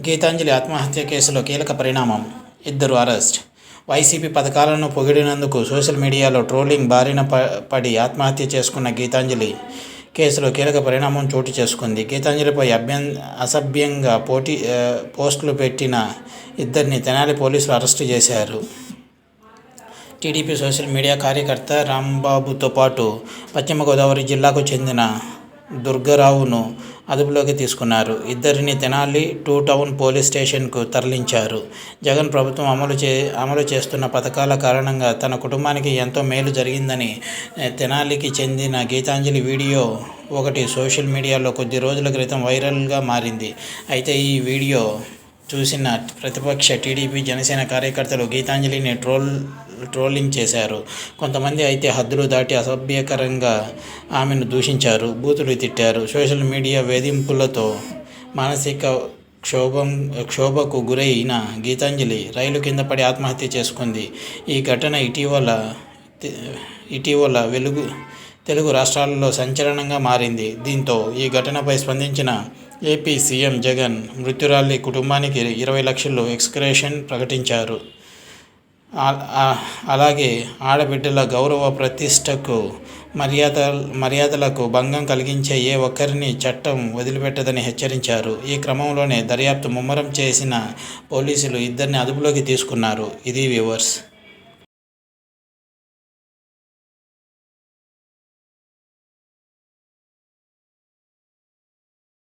గీతాంజలి ఆత్మహత్య కేసులో కీలక పరిణామం. ఇద్దరు అరెస్ట్. వైసీపీ పథకాలను పొగిడినందుకు సోషల్ మీడియాలో ట్రోలింగ్ బారిన పడి ఆత్మహత్య చేసుకున్న గీతాంజలి కేసులో కీలక పరిణామం చోటు చేసుకుంది. గీతాంజలిపై అభ్యం అసభ్యంగా పోటీ పోస్టులు పెట్టిన ఇద్దరిని తెనాలి పోలీసులు అరెస్టు చేశారు. టీడీపీ సోషల్ మీడియా కార్యకర్త రాంబాబుతో పాటు పశ్చిమ గోదావరి జిల్లాకు చెందిన దుర్గారావును అదుపులోకి తీసుకున్నారు. ఇద్దరిని తెనాలి టూ టౌన్ పోలీస్ స్టేషన్కు తరలించారు. జగన్ ప్రభుత్వం అమలు చే అమలు చేస్తున్న పథకాల కారణంగా తన కుటుంబానికి ఎంతో మేలు జరిగిందని తెనాలికి చెందిన గీతాంజలి వీడియో ఒకటి సోషల్ మీడియాలో కొద్ది రోజుల క్రితం వైరల్గా మారింది. అయితే ఈ వీడియో చూసిన ప్రతిపక్ష టీడీపీ జనసేన కార్యకర్తలు గీతాంజలిని ట్రోల్ ట్రోలింగ్ చేశారు. కొంతమంది అయితే హద్దులు దాటి అసభ్యకరంగా ఆమెను దూషించారు బూతులు తిట్టారు. సోషల్ మీడియా వేధింపులతో మానసిక క్షోభం క్షోభకు గురైన గీతాంజలి రైలు కింద పడి ఆత్మహత్య చేసుకుంది. ఈ ఘటన ఇటీవల ఇటీవల వెలుగు తెలుగు రాష్ట్రాలలో సంచలనంగా మారింది. దీంతో ఈ ఘటనపై స్పందించిన ఏపీ సీఎం జగన్ మృత్యురాలి కుటుంబానికి ఇరవై లక్షలు ఎక్స్క్రేషన్ ప్రకటించారు. అలాగే ఆడబిడ్డల గౌరవ ప్రతిష్టకు మర్యాద మర్యాదలకు భంగం కలిగించే ఏ ఒక్కరిని చట్టం వదిలిపెట్టదని హెచ్చరించారు. ఈ క్రమంలోనే దర్యాప్తు ముమ్మరం చేసిన పోలీసులు ఇద్దరిని అదుపులోకి తీసుకున్నారు. ఇది వ్యూవర్స్.